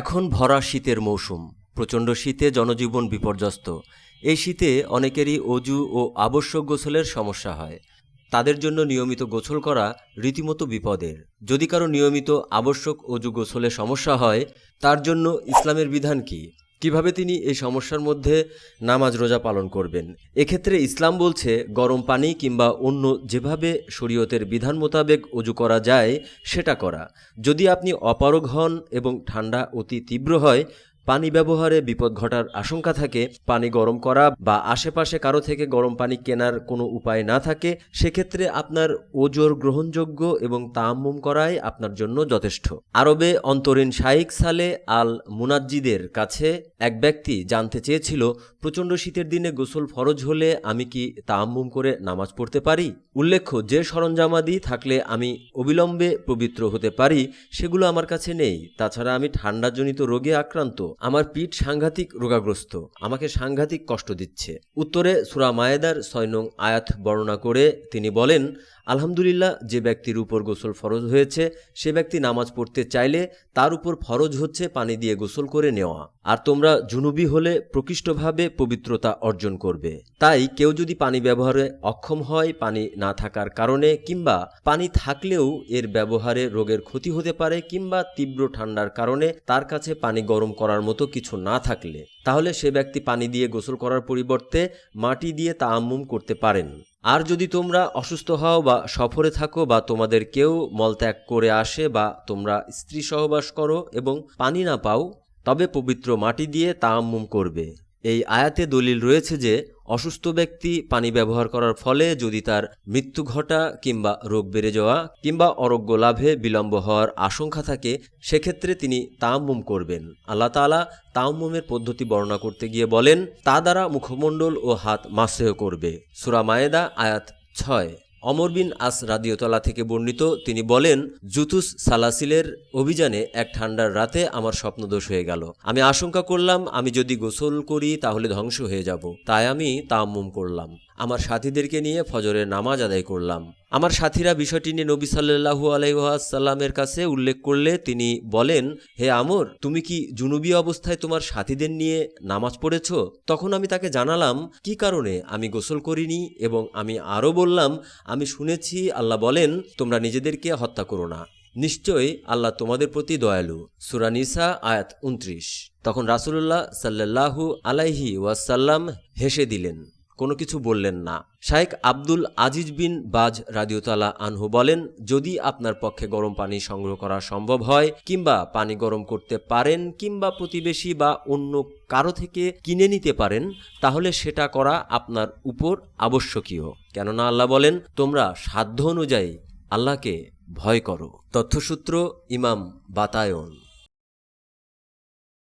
এখন ভরা শীতের মৌসুম। প্রচণ্ড শীতে জনজীবন বিপর্যস্ত। এই শীতে অনেকেরই অজু ও আবশ্যক গোসলের সমস্যা হয়। তাদের জন্য নিয়মিত গোসল করা রীতিমতো বিপদের। যদি কারও নিয়মিত আবশ্যক অজু গোসলে সমস্যা হয়, তার জন্য ইসলামের বিধান কি? কীভাবে তিনি এই সমস্যার মধ্যে নামাজ রোজা পালন করবেন? এক্ষেত্রে ইসলাম বলছে, গরম পানি কিংবা অন্য যেভাবে শরীয়তের বিধান মোতাবেক অজু করা যায়, সেটা করা। যদি আপনি অপারগ হন এবং ঠান্ডা অতি তীব্র হয় পানি ব্যবহারে বিপদ ঘটার আশঙ্কা থাকে, পানি গরম করা বা আশেপাশে কারও থেকে গরম পানি কেনার কোনো উপায় না থাকে, সেক্ষেত্রে আপনার ওজোর গ্রহণযোগ্য এবং তাম্মুম করাই আপনার জন্য যথেষ্ট। আরবে অন্তরীণ শাইক সালে আল মুনাজ্জিদের কাছে এক ব্যক্তি জানতে চেয়েছিল, প্রচণ্ড শীতের দিনে গোসল ফরজ হলে আমি কি তাম্মুম করে নামাজ পড়তে পারি? উল্লেখ্য, যে সরঞ্জামাদি থাকলে আমি অবিলম্বে পবিত্র হতে পারি, সেগুলো আমার কাছে নেই। তাছাড়া আমি ঠান্ডাজনিত রোগে আক্রান্ত। আমার পিঠ সাংঘাতিক রোগাগ্রস্ত, আমাকে সাংঘাতিক কষ্ট দিচ্ছে। উত্তরে সুরা মায়েদার ছয় নং আয়াত বর্ণনা করে তিনি বলেন, আলহামদুলিল্লাহ, যে ব্যক্তির উপর গোসল ফরজ হয়েছে, সে ব্যক্তি নামাজ পড়তে চাইলে তার উপর ফরজ হচ্ছে পানি দিয়ে গোসল করে নেওয়া। আর তোমরা জুনুবি হলে প্রকৃষ্টভাবে পবিত্রতা অর্জন করবে। তাই কেউ যদি পানি ব্যবহারে অক্ষম হয়, পানি না থাকার কারণে কিংবা পানি থাকলেও এর ব্যবহারে রোগের ক্ষতি হতে পারে কিংবা তীব্র ঠান্ডার কারণে তার কাছে পানি গরম করার মতো কিছু না থাকলে, তাহলে সে ব্যক্তি পানি দিয়ে গোসল করার পরিবর্তে মাটি দিয়ে তাআম্মুম করতে পারেন। আর যদি তোমরা অসুস্থ হও বা সফরে থাকো বা তোমাদের কেউ মলত্যাগ করে আসে বা তোমরা স্ত্রী সহবাস করো এবং পানি না পাও তবে পবিত্র মাটি দিয়ে তায়াম্মুম করবে। এই আয়াতে দলিল রয়েছে যে, অসুস্থ ব্যক্তি পানি ব্যবহার করার ফলে যদি তার মৃত্যু ঘটা কিংবা রোগ বেড়ে যাওয়া কিংবা অরোগ্য লাভে বিলম্ব হওয়ার আশঙ্কা থাকে, সেক্ষেত্রে তিনি তাম্মুম করবেন। আল্লাহ তালা তাম্মুমের পদ্ধতি বর্ণনা করতে গিয়ে বলেন, তা দ্বারা মুখমণ্ডল ও হাত মাসেহ করবে। সুরা মায়েদা, আয়াত ছয়। অমর বিন আস রাদিয়তলা থেকে বর্ণিত, তিনি বলেন, জুতুস সালাসিলের অভিযানে এক ঠান্ডার রাতে আমার স্বপ্নদোষ হয়ে গেল। আমি আশঙ্কা করলাম, আমি যদি গোসল করি তাহলে ধ্বংস হয়ে যাব। তাই আমি তাম্মুম করলাম। আমার সাথীদেরকে নিয়ে ফজরের নামাজ আদায় করলাম। আমার সাথীরা বিষয়টি নিয়ে নবী সাল্লাহু আলাইসাল্লামের কাছে উল্লেখ করলে তিনি বলেন, হে আমর, তুমি কি জুনুবি অবস্থায় তোমার সাথীদের নিয়ে নামাজ পড়েছ? তখন আমি তাকে জানালাম, কি কারণে? আমি গোসল করিনি এবং আমি আরও বললাম, আমি শুনেছি আল্লাহ বলেন, তোমরা নিজেদেরকে হত্যা করো না। নিশ্চয়ই আল্লাহ তোমাদের প্রতি দয়ালু। সুরানিসা আয়াত উনত্রিশ তখন রাসুলুল্লাহ সাল্লাহু আলাইহি ওয়াসাল্লাম হেসে দিলেন কোনো কিছু বললেন না। শাইখ আব্দুল আজিজ বিন বাজ রাদিউতালা আনহু বলেন, যদি আপনার পক্ষে গরম পানি সংগ্রহ করা সম্ভব হয়, কিংবা পানি গরম করতে পারেন, কিংবা প্রতিবেশী বা অন্য কারও থেকে কিনে নিতে পারেন, তাহলে সেটা করা আপনার উপর আবশ্যকীয়। কেননা আল্লাহ বলেন, তোমরা সাধ্য অনুযায়ী আল্লাহকে ভয় করো। তথ্যসূত্র ইমাম বাতায়ন।